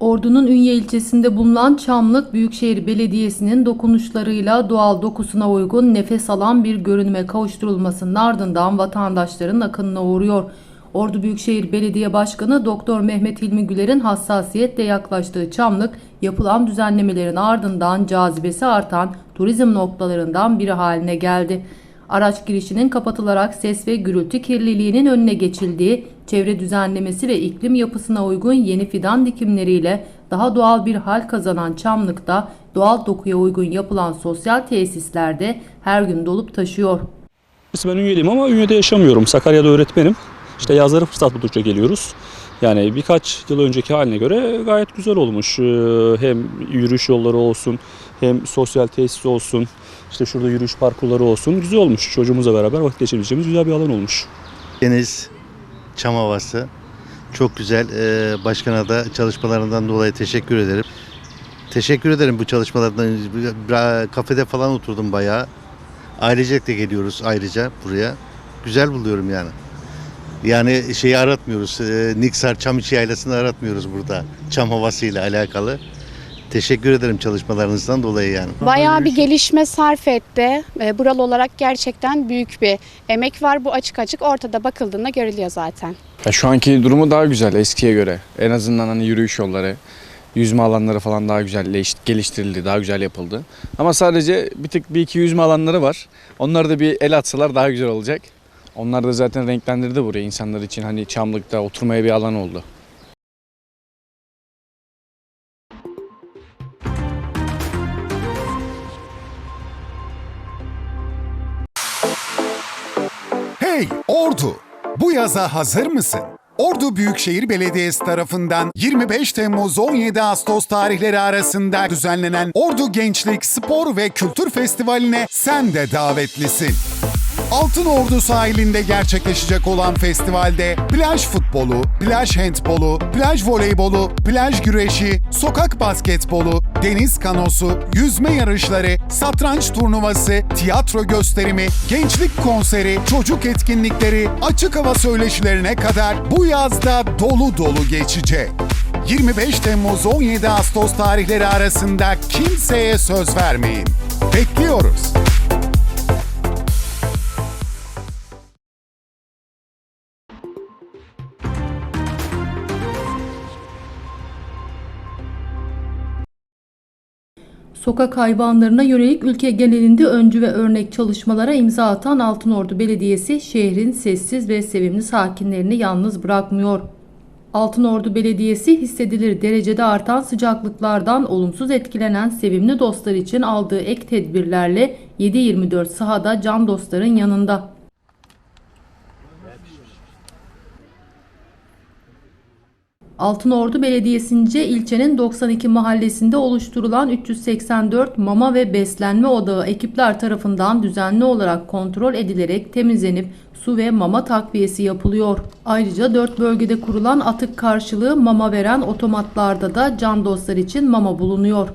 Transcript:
Ordu'nun Ünye ilçesinde bulunan Çamlık Büyükşehir Belediyesi'nin dokunuşlarıyla doğal dokusuna uygun nefes alan bir görünüme kavuşturulmasının ardından vatandaşların akınına uğruyor. Ordu Büyükşehir Belediye Başkanı Doktor Mehmet Hilmi Güler'in hassasiyetle yaklaştığı Çamlık, yapılan düzenlemelerin ardından cazibesi artan turizm noktalarından biri haline geldi. Araç girişinin kapatılarak ses ve gürültü kirliliğinin önüne geçildiği, çevre düzenlemesi ve iklim yapısına uygun yeni fidan dikimleriyle daha doğal bir hal kazanan Çamlık'ta doğal dokuya uygun yapılan sosyal tesislerde her gün dolup taşıyor. Ben Ünye'liyim ama Ünye'de yaşamıyorum. Sakarya'da öğretmenim. İşte yazları fırsat buldukça geliyoruz. Yani birkaç yıl önceki haline göre gayet güzel olmuş. Ee, Hem yürüyüş yolları olsun, hem sosyal tesis olsun, işte şurada yürüyüş parkurları olsun. Güzel olmuş. Çocuğumuzla beraber vakit geçirebileceğimiz güzel bir alan olmuş. Deniz, çam havası çok güzel. Ee, başkana da çalışmalarından dolayı teşekkür ederim. Teşekkür ederim bu çalışmalardan. Kafede falan oturdum bayağı. Ailecek de geliyoruz ayrıca buraya. Güzel buluyorum yani. Yani şeyi aratmıyoruz. E, Niksar Çamiçi Yaylası'nı aratmıyoruz burada. Çam havasıyla alakalı. Teşekkür ederim çalışmalarınızdan dolayı yani. Bayağı bir gelişme sarf etti. E, Buralı olarak gerçekten büyük bir emek var. Bu açık açık ortada bakıldığında görülüyor zaten. Ya şu anki durumu daha güzel eskiye göre. En azından hani yürüyüş yolları, yüzme alanları falan daha güzel geliştirildi, daha güzel yapıldı. Ama sadece bir tık bir iki yüzme alanları var. Onları da bir el atsalar daha güzel olacak. Onlar da zaten renklendirdi burayı insanlar için hani çamlıkta oturmaya bir alan oldu. Hey Ordu! Bu yaza hazır mısın? Ordu Büyükşehir Belediyesi tarafından 25 Temmuz 17 Ağustos tarihleri arasında düzenlenen Ordu Gençlik Spor ve Kültür Festivali'ne sen de davetlisin. Altın Ordu sahilinde gerçekleşecek olan festivalde plaj futbolu, plaj handbolu, plaj voleybolu, plaj güreşi, sokak basketbolu, deniz kanosu, yüzme yarışları, satranç turnuvası, tiyatro gösterimi, gençlik konseri, çocuk etkinlikleri, açık hava söyleşilerine kadar bu yazda dolu dolu geçecek. 25 Temmuz 17 Ağustos tarihleri arasında kimseye söz vermeyin. Bekliyoruz. Sokak hayvanlarına yönelik ülke genelinde öncü ve örnek çalışmalara imza atan Altınordu Belediyesi şehrin sessiz ve sevimli sakinlerini yalnız bırakmıyor. Altınordu Belediyesi hissedilir derecede artan sıcaklıklardan olumsuz etkilenen sevimli dostlar için aldığı ek tedbirlerle 7-24 sahada can dostların yanında. Altınordu Belediyesi'nce ilçenin 92 mahallesinde oluşturulan 384 mama ve beslenme odağı ekipler tarafından düzenli olarak kontrol edilerek temizlenip su ve mama takviyesi yapılıyor. Ayrıca 4 bölgede kurulan atık karşılığı mama veren otomatlarda da can dostlar için mama bulunuyor.